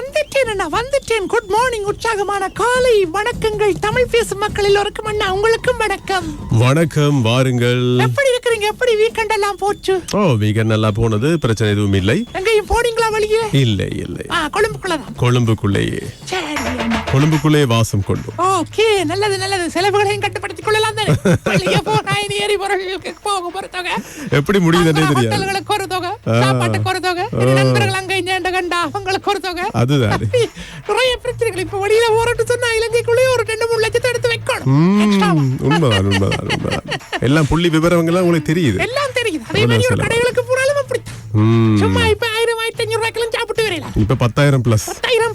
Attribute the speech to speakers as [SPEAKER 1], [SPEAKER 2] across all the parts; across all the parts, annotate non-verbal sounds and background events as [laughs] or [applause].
[SPEAKER 1] வந்துட்டேன் அண்ணா வந்துட்டேன். Good morning உற்சாகமான காலை வணக்கங்கள். தமிழ் பேசும் மக்கள் எல்லோருக்கும் அண்ணா உங்களுக்கும் வணக்கம்.
[SPEAKER 2] வணக்கம் வாருங்கள்.
[SPEAKER 1] எப்படி இருக்கிறீங்க? எப்படி வீக்கெண்ட் எல்லாம் போச்சு?
[SPEAKER 2] ஓ வீக்கெண்ட் நல்லா போனது. பிரச்சனை எதுவும் இல்லை.
[SPEAKER 1] எங்கேயும் போனீங்களா வெளியே?
[SPEAKER 2] இல்லை இல்லை.
[SPEAKER 1] கொழும்புக்குள்ள
[SPEAKER 2] கொழும்புக்குள்ளேயே.
[SPEAKER 1] சரி
[SPEAKER 2] கொழும்புக்குள்ளே வாசம் கொண்டோம்
[SPEAKER 1] ஓகே நல்லது நல்லது. செலவுகளையும் கட்டுப்படுத்திக் கொள்ளலாம் தானே? வெளியே போனா இனி எரிபொருளுக்கு போக ஒரு தொகை.
[SPEAKER 2] எப்படி முடியுதுன்னே தெரியாது.
[SPEAKER 1] ஹோட்டல்களுக்கு ஒரு தொகை சாப்பாட்டுக்கு ஒரு தொகை நண்பர்கள் அங்க இங்க கண்டா அவங்களுக்கு ஒரு தொகை.
[SPEAKER 2] அதுதானே.
[SPEAKER 1] நிறைய பிரச்சனைகள். இப்ப வெளியில போறட்டு சொன்னா இலங்கைக்குள்ளேயே ஒரு ரெண்டு மூணு லட்சத்தை எடுத்து வைக்கணும்.
[SPEAKER 2] உண்மைதான் உண்மைதான் உண்மைதான். எல்லாம் புள்ளி விவரங்கள்லாம் உங்களுக்கு தெரியுது.
[SPEAKER 1] எல்லாம் தெரியுது. அதே மாதிரி ஒரு. கடைகளுக்கு போனாலும் அப்படி சும்மா இப்ப ஆயிரம் ஆயிரத்தி அஞ்சூறு ரூபாய்க்கெல்லாம் சாப்பிட்டு வரையலாம்
[SPEAKER 2] இப்ப பத்தாயிரம் பிளஸ்
[SPEAKER 1] பத்தாயிரம்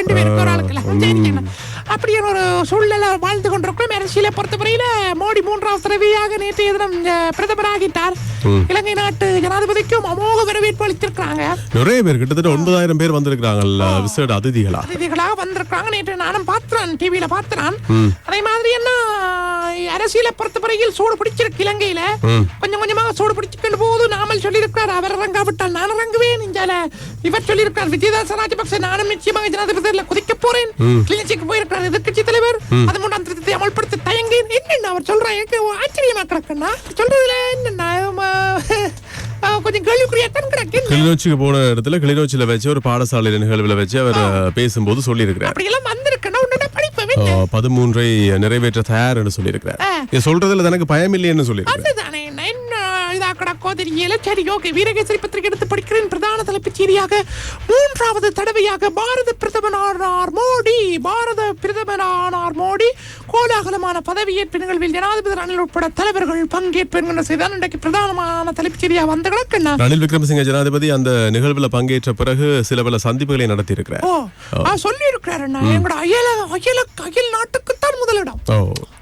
[SPEAKER 1] ரெண்டு பேருக்கு ஒரு ஆளுக்குலாம் சரிங்கண்ணா அப்படியான ஒரு சூழ்நிலை வாழ்ந்து கொண்டிருக்கிறோம். அரசியலை பொறுத்தவரையில மோடி மூன்றாவது தடவையாக நேற்றைய தினம் பிரதமராகிட்டார். இலங்கை நாட்டு ஜனாதிபதிக்கும் அமோக வரவேற்பு அளித்திருக்கிறாங்க.
[SPEAKER 2] நிறைய பேர் கிட்டத்தட்ட ஒன்பதாயிரம் பேர் வந்திருக்கிறாங்கல்ல விசேட அதிதிகளா
[SPEAKER 1] அதிதிகளாக வந்திருக்காங்க நேற்று நானும் பார்த்தேன் டிவியில பார்த்தேன். அதே மாதிரி என்ன அரசியலை பொறுத்தவரையில் சூடு பிடிச்சிருக்கு இலங்கையில. கொஞ்சம் கொஞ்சமாக சூடு பிடிச்சிக்கிட்டு போது நாமல் சொல்லியிருக்கார் அவர் இறங்காவிட்டால் நான் இறங்குவேன் இஞ்சால இவர் சொல்லியிருக்கார் விஜயதாச ராஜபக்சே நானும் நிச்சயமாக ஜனாதிபதியில் குதிக்க போறேன். கிளிநொச்சிக்கு போயிருக்கிறார் எதிர்க்கட்சி தலைவர். அது மூன்றாம் திருத்தத்தை அமல்படுத்த தயங்கேன் என்னென்ன அவர் சொல்றாரு? எனக்கு ஆச்சரியமா கிடக்குன்னா சொல்றதுல ஆஹ், கொஞ்சம் கிடக்கு என்ன?
[SPEAKER 2] கிளிநொச்சிக்கு போன இடத்துல கிளிநொச்சியில வச்சு ஒரு பாடசாலை நிகழ்வுல வச்சு அவர் பேசும்போது சொல்லியிருக்கிறார்.
[SPEAKER 1] அப்படியெல்லாம்
[SPEAKER 2] ஆ, பதிமூன்றை நிறைவேற்ற தயார் என்று சொல்லியிருக்கிறார். சொல்றதுல தனக்கு பயம் இல்லைன்னு சொல்லியிருக்கிறார்.
[SPEAKER 1] இதா கிடக்கோ தெரியல சரி ஓகே வீரகேசரி பத்திரிகை எடுத்து படிக்கிறேன். பிரதான தலைப்புச் செய்தியாக மூன்றாவது தடவையாக பாரத பிரதமரானார் மோடி பாரத பிரதமரானார் மோடி கோலாகலமான பதவியேற்பு நிகழ்வில் ஜனாதிபதி ரணில் உட்பட தலைவர்கள் பங்கேற்பு என்கிற செய்தான் இன்றைக்கு பிரதானமான தலைப்புச் செய்தியாக வந்த கிடக்குண்ணா
[SPEAKER 2] ரணில் விக்ரமசிங்க ஜனாதிபதி அந்த நிகழ்வுல பங்கேற்ற பிறகு சில பல சந்திப்புகளை நடத்தியிருக்கிறார்.
[SPEAKER 1] ஓ சொல்லி இருக்கிறாரு எங்களோட அயல அயல அயல் நாட்டுக்குத்தான் முதலிடம்.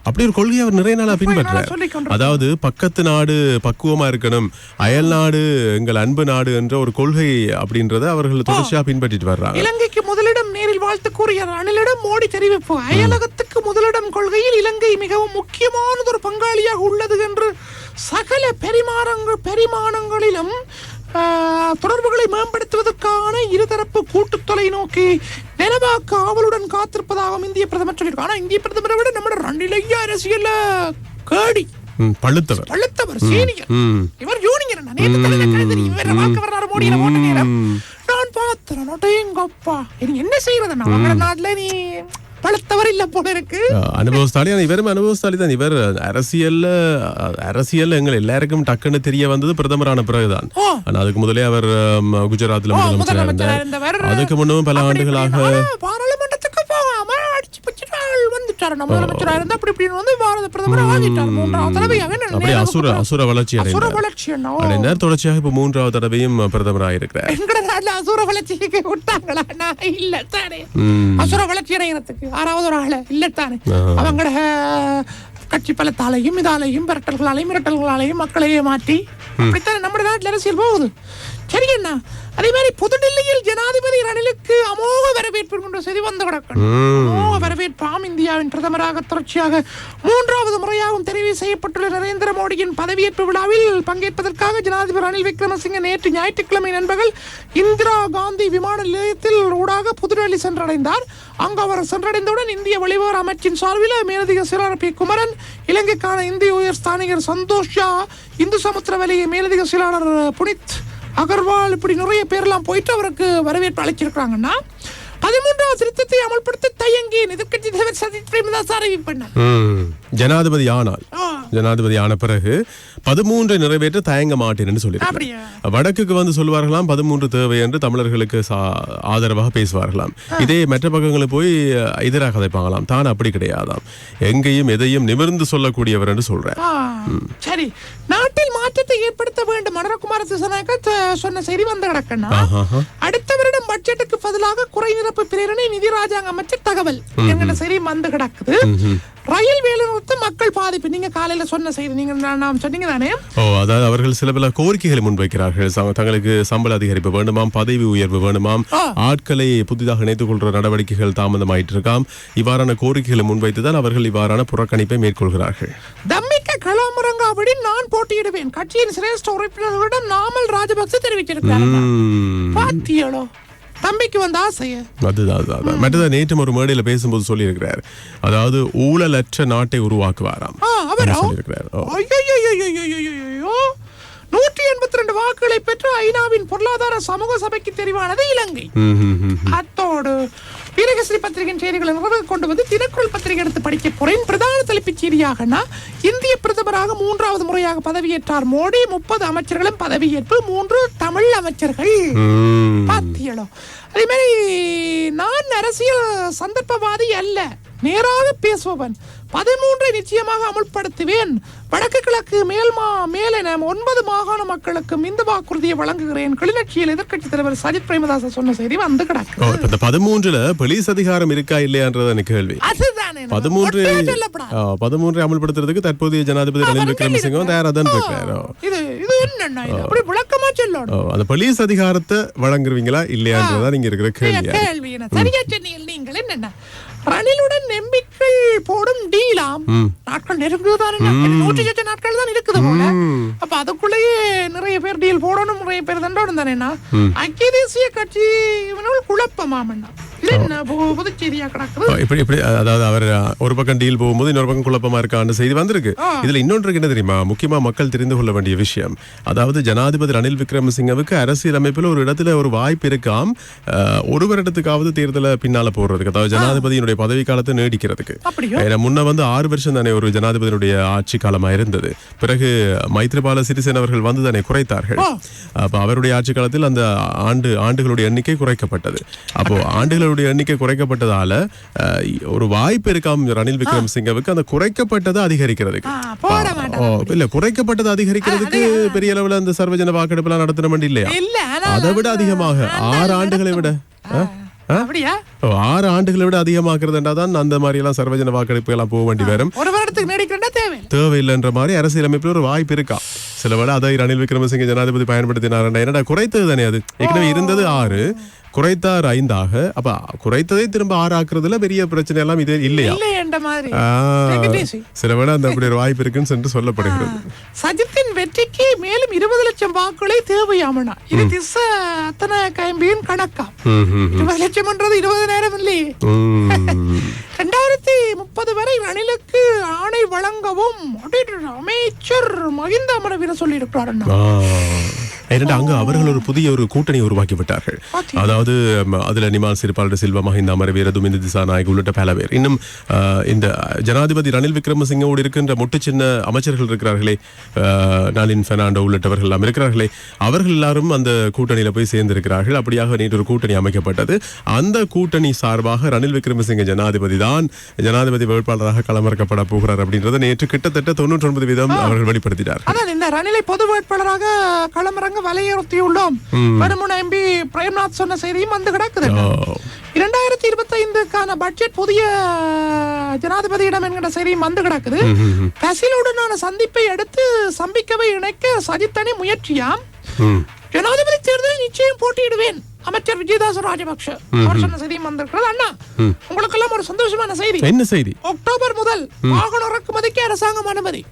[SPEAKER 2] அப்படி ஒரு கொள்கையை அவர் நிறைய நாளா
[SPEAKER 1] நாளா
[SPEAKER 2] பின்பற்றார்
[SPEAKER 1] சொல்லிக் கொண்டிருக்கிறார்.
[SPEAKER 2] அதாவது பக்கத்து நாடு பக்குவமா இருக்கணும் அயல் நாடு எங்கள் அன்பு நாடு என்ற ஒரு கொள்கை அப்படின்றத அவர்கள் தொடர்ச்சியா பின்பற்றிட்டு வர்றாங்க.
[SPEAKER 1] இலங்கைக்கு முதலிடம் நேரில் வாழ்த்து கூறிய ரணிலிடம் மோடி தெரிவிப்பு. அயலகத்துக்கு முதலிடம் கொள்கையில் இலங்கை மிகவும் முக்கியமானது ஒரு பங்காளியாக உள்ளது என்று சகல பெரிமாறங்கள் பெரிமானங்களிலும் தொடர்புகளை மேம்படுத்துவதற்கான இருதரப்பு கூட்டு தொலைநோக்கி நிலவாக்க ஆவலுடன் காத்திருப்பதாகவும் இந்திய பிரதமர் சொல்லியிருக்காங்க ஆனா இந்திய பிரதமரை விட நம்ம ரணிலையா அரசியல்ல கேடி.
[SPEAKER 2] பழுத்தவர்.
[SPEAKER 1] பழுத்தவர் சீனியர். இவர் கழுதி இவர் வாக்க வர்றாரு நேரம் நான் பார்த்தேன் இனி என்ன செய்யறது நான் உங்களோட நாட்டுல நீ பழுத்தவர் இல்ல போல இருக்கு.
[SPEAKER 2] அனுபவஸ்தாலி இவரும் அனுபவஸ்தாலி தான். இவர் அரசியல்ல அஹ், அரசியல்ல எங்கள் எல்லாருக்கும் டக்குன்னு தெரிய வந்தது பிரதமரான பிறகுதான். ஆனா அதுக்கு முதலே அவர் குஜராத்ல
[SPEAKER 1] ஓ,
[SPEAKER 2] முதலமைச்சரா
[SPEAKER 1] முதலமைச்சரா
[SPEAKER 2] இருந்தார். அதுக்கு முன்னும் பல ஆண்டுகளாக
[SPEAKER 1] இப்படின்னு ஆனா, பாராளுமன்றத்துக்கு போகாம அடிச்சு பிடிச்சிட்டு ஆள் வந்துட்டாரு. நம்ம முதலமைச்சரா இருந்தா அப்படி இப்படின்னு வந்து பாரத பிரதமர் ஆகிட்டார். மூன்றாவது தடவையாக என்ன
[SPEAKER 2] அசுர அசுர வளர்ச்சி
[SPEAKER 1] அசுர
[SPEAKER 2] அடைந்தார்
[SPEAKER 1] வளர்ச்சி என்ன? ஓ.
[SPEAKER 2] அடைந்தார். தொடர்ச்சியாக இப்ப மூன்றாவது தடவையும் பிரதமராக இருக்கிறார்.
[SPEAKER 1] எங்கட நாட்டுல அசுர வளர்ச்சிக்கு விட்டாங்களா? நான் இல்ல தானே. அசுர வளர்ச்சி அடைகிறதுக்கு ஆறாவது ஒரு ஆளு இல்ல தானே. அவங்கட கட்சி பலத்தாலையும் இதாலையும் மிரட்டல்களாலையும் மிரட்டல்களாலையும் மக்களையே மாற்றி அப்படித்தானே நம்ம நாட்டுல அரசியல் போகுது? சரி அண்ணா அதே மாதிரி புதுடில்லியில் ஜனாதிபதி ரணிலுக்கு அமோக வரவேற்பு கொண்ட செய்தி வந்து கிடக்கணும் அமோக வரவேற்பாம் இந்தியாவின் பிரதமராக தொடர்ச்சியாக மூன்றாவது முறையாகவும் தெரிவு செய்யப்பட்டுள்ள நரேந்திர மோடியின் பதவியேற்பு விழாவில் பங்கேற்பதற்காக ஜனாதிபதி ரணில் விக்ரமசிங்க நேற்று ஞாயிற்றுக்கிழமை நண்பகல் இந்திரா காந்தி விமான நிலையத்தில் ஊடாக புதுடெல்லி சென்றடைந்தார். அங்கு அவர் சென்றடைந்தவுடன் இந்திய வெளிவார அமைச்சின் சார்பில் மேலதிக செயலாளர் பி. குமரன் இலங்கைக்கான இந்திய உயர் ஸ்தானிகர் சந்தோஷ் ஷா இந்து சமுத்திரவெளி மேலதிக செயலாளர் புனித் அகர்வால் இப்படி நிறைய பேர்லாம் போயிட்டு அவருக்கு வரவேற்பு அளிச்சிருக்காங்கன்னா பதிமூன்றாவது திருத்தத்தை அமல்படுத்த தயங்கி எதிர்க்கட்சி தலைவர் சஜித் பிரேமதாஸ் அறிவிப்பண்ணார்.
[SPEAKER 2] ஜனாதிபதி ஆனால்
[SPEAKER 1] ஆ.
[SPEAKER 2] ஜனாதிபதி ஆன பிறகு பதிமூன்றை நிறைவேற்ற தயங்க மாட்டேன் என்று? சொல்லியிருக்கிறார். வடக்குக்கு வந்து சொல்வார்களாம் பதிமூன்று தேவை என்று தமிழர்களுக்கு ஆதரவாக பேசுவார்களாம். இதே மற்ற பக்கங்களுக்கு போய் எதிராக கதைப்பாங்களாம். தான் அப்படி கிடையாதாம். எங்கேயும் எதையும் நிமிர்ந்து சொல்லக்கூடியவர் என்று சொல்றார்.
[SPEAKER 1] ஆ, சரி. நாட்டில் மாற்றத்தை ஏற்படுத்த வேண்டும். மனரகுமார சொன்ன செய்தி வந்து கிடக்கண்ணா
[SPEAKER 2] ஆஹாஹா.
[SPEAKER 1] அடுத்த வருடம் பட்ஜெட்டுக்கு பதிலாக குறை நிரப்பு பிரேரணை நிதி ராஜாங்க அமைச்சர் தகவல். என்கிற செய்தி வந்து கிடக்குது. ரயில் வேலை நிறுத்தம் மக்கள் பாதிப்பு. நீங்க காலையில சொன்ன செய்தி நீங்க நான் சொன்னீங்க தானே?
[SPEAKER 2] ஓ அதாவது அவர்கள் சில பல கோரிக்கைகளை முன்வைக்கிறார்கள். தங்களுக்கு சம்பள அதிகரிப்பு வேண்டுமாம் பதவி உயர்வு வேண்டுமாம். ஆட்களை புதிதாக இணைத்துக் கொள்ற நடவடிக்கைகள் தாமதமாயிட்டு இருக்காம் இவ்வாறான கோரிக்கைகளை முன்வைத்து தான் அவர்கள் இவ்வாறான புறக்கணிப்பை மேற்கொள்கிறார்கள்.
[SPEAKER 1] தம்மிக்க களமுறங்காபடி நான் போட்டியிடுவேன். கட்சியின் சிரேஷ்ட உறுப்பினர்களிடம் நாமல் ராஜபக்ச தெரிவிச்சிருக்கிறார்
[SPEAKER 2] ம்.
[SPEAKER 1] தம்பிக்கு வந்த ஆசைய?
[SPEAKER 2] அதுதான் அதுதான், அதுதான். மற்றதை நேற்று ஒரு மேடையில பேசும்போது சொல்லியிருக்கிறார். அதாவது ஊழலற்ற நாட்டை உருவாக்குவாராம்
[SPEAKER 1] அவரா?
[SPEAKER 2] சொல்லியிருக்கிறார்.
[SPEAKER 1] நூற்றி எண்பத்தி ரெண்டு வாக்குகளை பெற்று ஐநாவின் பொருளாதார சமூக சபைக்கு தெரிவானது இலங்கை. அத்தோடு வீரகஸ்ரீ பத்திரிகையின் செய்திகளை கொண்டு வந்து தினக்குரல் பத்திரிகை எடுத்து படிக்க போறேன். பிரதான தலைப்புச் செய்தியாகனா இந்திய பிரதமராக மூன்றாவது முறையாக பதவியேற்றார் மோடி. முப்பது அமைச்சர்களும் பதவியேற்பு மூன்று தமிழ் அமைச்சர்கள்.
[SPEAKER 2] ம்.
[SPEAKER 1] பாத்தியளோ அதே மாதிரி நான் அரசியல் சந்தர்ப்பவாதி அல்ல. நேராக பேசுபவன். பதிமூன்றை நிச்சயமாக அமுல்படுத்துவேன். வடக்கு கிழக்கு மேல்மா மேலென ஒன்பது மாகாண மக்களுக்கும் இந்த வாக்குறுதியை வழங்குகிறேன். கிளிநொச்சியில் எதிர்க்கட்சி தலைவர் சஜித் பிரேமதாச சொன்ன செய்தி வந்து கிடக்கு.
[SPEAKER 2] இந்த பதிமூன்றுல போலீஸ் அதிகாரம் இருக்கா இல்லையான்றது எனக்கு கேள்வி. பதிமூன்று பதிமூன்றை அமல்படுத்துறதுக்கு தற்போதைய ஜனாதிபதி ரணில்
[SPEAKER 1] அவர்
[SPEAKER 2] விக்ரமசிங்கம் தயாரா தான் இருக்காரு.
[SPEAKER 1] இது இது இது? அப்படி விளக்கமா சொல்லணும்.
[SPEAKER 2] அந்த போலீஸ் அதிகாரத்தை வழங்குறீங்களா இல்லையான்றதா நீங்க இருக்கிற கேள்வி
[SPEAKER 1] சரியா சொன்னீங்க நீங்கள் என்னென்ன ரணிலுடன் நம்பிக்கை போடும் டீலாம் நாட்கள் நெருங்குதானே நூற்றி சொச்ச நாட்கள் தான் இருக்குது போல. அப்ப அதுக்குள்ளேயே நிறைய பேர் டீல் போடணும் நிறைய பேர் தண்டோடும் தானேண்ணா ஐக்கிய தேசிய கட்சி இவனுள் குழப்பமாமண்ணா.
[SPEAKER 2] இப்படி இப்படி அதாவது அவர் ஒரு பக்கம் டீல் போகும்போது இன்னொரு பக்கம் குழப்பமா இருக்கான்னு செய்தி வந்திருக்கு. இதுல இன்னொன்று என்ன தெரியுமா? முக்கியமா மக்கள் தெரிந்து கொள்ள வேண்டிய விஷயம். அதாவது ஜனாதிபதி ரணில் விக்ரமசிங்கவுக்கு அரசியல் அமைப்பில் ஒரு இடத்துல ஒரு வாய்ப்பு இருக்காம். ஒரு வருடத்துக்காவது தேர்தலை பின்னால போடுறதுக்கு அதாவது ஜனாதிபதியினுடைய பதவி காலத்தை நீடிக்கிறதுக்கு முன்ன வந்து ஆறு வருஷம் தானே ஒரு ஜனாதிபதியினுடைய ஆட்சி காலமா இருந்தது. பிறகு மைத்ரிபால சிறிசேன அவர்கள் வந்து தானே குறைத்தார்கள். அப்ப அவருடைய ஆட்சி காலத்தில் அந்த ஆண்டு ஆண்டுகளுடைய எண்ணிக்கை குறைக்கப்பட்டது. அப்போ ஆண்டுகளுடைய எண்ணிக்கை குறைக்கப்பட்டதால ஒரு வாய்ப்பு இருக்காம் ரணில் விக்ரமசிங்கவுக்கு. அந்த குறைக்கப்பட்டதை அதிகரிக்கிறதுக்கு. இல்ல குறைக்கப்பட்டதை அதிகரிக்கிறதுக்கு பெரிய அளவுல அந்த சர்வஜன வாக்கெடுப்புலாம் நடத்தணும் இல்லையா? அதை விட அதிகமாக. ஆறு ஆண்டுகளை விட. ஆறு ஆண்டுகளை விட அதிகமாக்குறதுன்றா தான் அந்த மாதிரி எல்லாம் சர்வஜன வாக்கெடுப்பு எல்லாம் போக வேண்டி வரும்.
[SPEAKER 1] ஒரு வருடத்துக்கு
[SPEAKER 2] தேவையில்லைன்ற மாதிரி அரசியலமைப்பில் ஒரு வாய்ப்பு இருக்கா? சில வேளை அதை ரணில் விக்ரமசிங்க ஜனாதிபதி பயன்படுத்தினார் என்னடா குறைத்தது தானே அது? ஏற்கனவே இருந்தது ஆறு. குறைத்தார் ஐந்தாக. அப்ப குறைத்ததை திரும்ப ஆறு ஆக்குறதுல பெரிய பிரச்சனை எல்லாம் இது இல்லையா. சில வேளை அந்த அப்படி ஒரு வாய்ப்பு இருக்குன்னு சென்று சொல்லப்படுகிறது.
[SPEAKER 1] சஜித்தின் வெற்றிக்கு மேலும் இருபது லட்சம் வாக்குகளை தேவையாமனா? இது திச அத்தனை கைம்பியின் கணக்கா? இருபது லட்சம்ன்றது இருபது நேரம் இல்லையே. ரெண்டாயிரத்தி முப்பது வரை ரணிலுக்கு ஆணை வழங்கவும் அமைச்சர் மகிந்த அமரவீர சொல்லி இருக்கிறார்
[SPEAKER 2] ஆ. ஏனென்றால் அங்கு அவர்கள் ஒரு புதிய ஒரு கூட்டணி உருவாக்கி விட்டார்கள்? அதாவது அதுல நிமால் சிறிபாலர் சில்வா மஹிந்த அமரவீர துமிந்த திசாநாயக் உள்ளிட்ட பல பேர். இன்னும் இந்த ஜனாதிபதி ரணில் விக்ரமசிங்கோடு இருக்கின்ற முட்டு சின்ன அமைச்சர்கள் இருக்கிறார்களே நளின் பெர்னாண்டோ உள்ளிட்டவர்கள் எல்லாம் இருக்கிறார்களே அவர்கள் எல்லாரும் அந்த கூட்டணியில போய் சேர்ந்திருக்கிறார்கள். அப்படியாக நேற்று ஒரு கூட்டணி அமைக்கப்பட்டது. அந்த கூட்டணி சார்பாக ரணில் விக்ரமசிங்க ஜனாதிபதி தான் ஜனாதிபதி வேட்பாளராக களமிறக்கப்பட போகிறார். அப்படின்றத நேற்று கிட்டத்தட்ட தொண்ணூற்றி ஒன்பது வீதம் அவர்கள் வெளிப்படுத்தினார்
[SPEAKER 1] அதான் இந்த ரணிலை பொது வேட்பாளராக களமிறங்க வலியுறுத்தியுள்ளோம். வருமுன எம்பி பிரேம்நாத் சொன்ன செய்தியும் வந்து கிடக்குது. இரண்டாயிரத்தி இருபத்தி ஐந்துக்கான பட்ஜெட் புதிய ஜனாதிபதியிடம் என்கிற செய்தியும் வந்து கிடக்குது. பசிலுடனான சந்திப்பை அடுத்து சம்பிக்கவை இணைக்க சஜித்தனி முயற்சியாம். ஜனாதிபதி தேர்தலில் நிச்சயம் போட்டியிடுவேன். அமைச்சர் விஜயதாச ராஜபக்ஷ அவர் சொன்ன செய்தியும் வந்திருக்கிறது அண்ணா உங்களுக்கெல்லாம் ஒரு சந்தோஷமான செய்தி.
[SPEAKER 2] என்ன செய்தி?
[SPEAKER 1] அக்டோபர் முதல் வாகன இறக்குமதிக்கு அரசாங்கம் அனுமதி.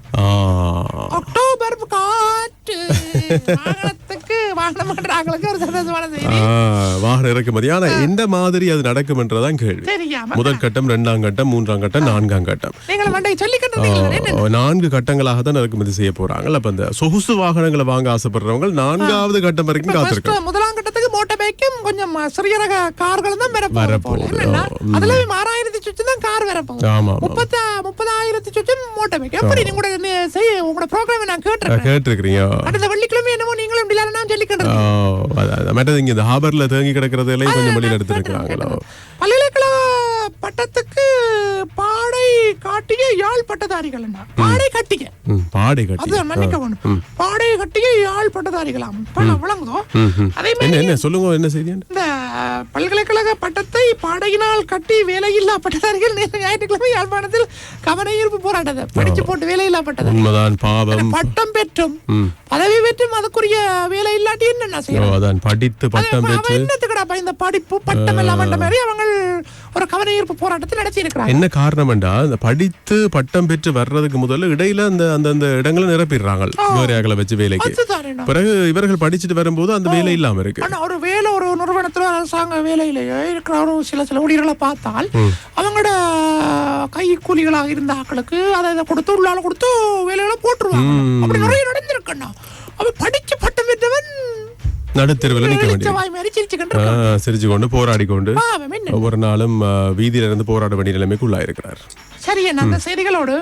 [SPEAKER 1] அக்டோபர் காற்று. [laughs] ஒரு சந்தோஷமான
[SPEAKER 2] ஆ,
[SPEAKER 1] செய்தி
[SPEAKER 2] வாகன இறக்குமதி ஆனா எந்த மாதிரி அது நடக்கும் என்றதான் கேள்வி முதல் கட்டம் இரண்டாம் கட்டம் மூன்றாம் கட்டம் நான்காம் கட்டம் நான்கு கட்டங்களாக தான் இறக்குமதி செய்ய போறாங்க அப்ப அந்த சொகுசு வாகனங்களை வாங்க ஆசைப்படுறவங்க நான்காவது கட்டம் வரைக்கும் காத்திருக்காங்க
[SPEAKER 1] முதலாம் கட்டத்துக்கு மோட்டார் பைக்கும் கொஞ்சம் சிறிய ரக கார்களும் தான் வரப்போகுது. அதுல ஆறாயிரத்தி சுற்று தான் கார் வரப்போகுது
[SPEAKER 2] ஆமா.
[SPEAKER 1] முப்பத்தா முப்பதாயிரத்தி சுற்று மோட்டார் பைக் எப்படி நீங்க நீ செய்ய உங்களோட ப்ரோக்ராம் நான் கேட்டிருக்கேன்
[SPEAKER 2] கேட்டிருக்கிறீங்க
[SPEAKER 1] அடுத்த வெள்ளிக்கிழமை
[SPEAKER 2] மற்றது இங்க இந்த ஹாபர்ல தேங்கி கிடக்கிறதுலையும் கொஞ்சம் வெளியில எடுத்திருக்கிறாங்களோ
[SPEAKER 1] பல்கலைக்கழக பட்டத்துக்கு பாடை காட்டிய யாழ் பட்டதாரிகள் பாடை கட்டிய.
[SPEAKER 2] பாடை கட்டி
[SPEAKER 1] அது மன்னிக்க வேணும் பாடை கட்டிய யாழ் பட்டதாரிகளாம் விளங்குதோ? அதே மாதிரி
[SPEAKER 2] என்ன சொல்லுங்க என்ன செய்தி?
[SPEAKER 1] இந்த பல்கலைக்கழக பட்டத்தை பாடையினால் கட்டி வேலையில்லா பட்டதாரிகள் ஞாயிற்றுக்கிழமை யாழ்ப்பாணத்தில் கவன ஈர்ப்பு போராட்டத்தை படிச்சு போட்டு வேலையில்லா பட்டதாரி பட்டம் பெற்றும் பதவி பெற்றும் அதுக்குரிய வேலை இல்லாட்டி என்னென்ன செய்யணும்
[SPEAKER 2] அதான் படித்து பட்டம் பெற்று.
[SPEAKER 1] என்னத்துக்குடாப்பா இந்த படிப்பு பட்டம் எல்லாம் வந்த மாதிரி அவங்க ஒரு கவன ஈர்ப்பு நடத்தி இருக்கிறாங்க
[SPEAKER 2] என்ன காரணம்டா? இந்த படித்து பட்டம் பெற்று வர்றதுக்கு முதல்ல இடையில அந்த அந்த அந்த இடங்களை நிரப்பிடுறாங்க வேற ஆக்களை வச்சு வேலைக்கு. பிறகு இவர்கள் படிச்சுட்டு வரும்போது அந்த வேலை இல்லாம இருக்கு.
[SPEAKER 1] ஆனா ஒரு வேலை ஒரு நிறுவனத்துல அரசாங்க வேலையிலேயோ இருக்கிற ஒரு சில சில ஊழியர்களை பார்த்தால் அவங்களோட கை கூலிகளாக இருந்த ஆட்களுக்கு அதை இதை கொடுத்து உள்ளால கொடுத்து வேலைகளை போட்டுருவாங்க. அப்படி நிறைய நடந்திருக்கண்ணா. அவன் படிச்சு
[SPEAKER 2] நடுத்தெருவில் ஆ,
[SPEAKER 1] இருக்கான்.
[SPEAKER 2] சிரிச்சு கொண்டு போராடி கொண்டு ஒவ்வொரு நாளும் ஆ, வீதியில இருந்து போராட வேண்டிய நிலைமைக்கு உள்ளாயிருக்கிறார்.
[SPEAKER 1] சரி அந்த செய்திகளோடு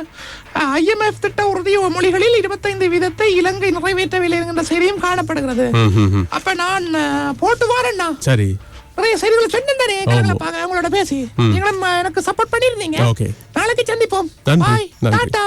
[SPEAKER 1] ஐஎம்எஃப் திட்ட உறுதி மொழிகளில் இருபத்தைந்து வீதத்தை இலங்கை நிறைவேற்றவில்லை என்கின்ற செய்தியும் காணப்படுகிறது. அப்ப நான் போட்டு வாரேண்ணா
[SPEAKER 2] சரி.
[SPEAKER 1] நிறைய செய்திகளை பார்க்க உங்களோட பேசி. நீங்களும் எனக்கு சப்போர்ட் பண்ணிருந்தீங்க நாளைக்கு சந்திப்போம். பாய். டாடா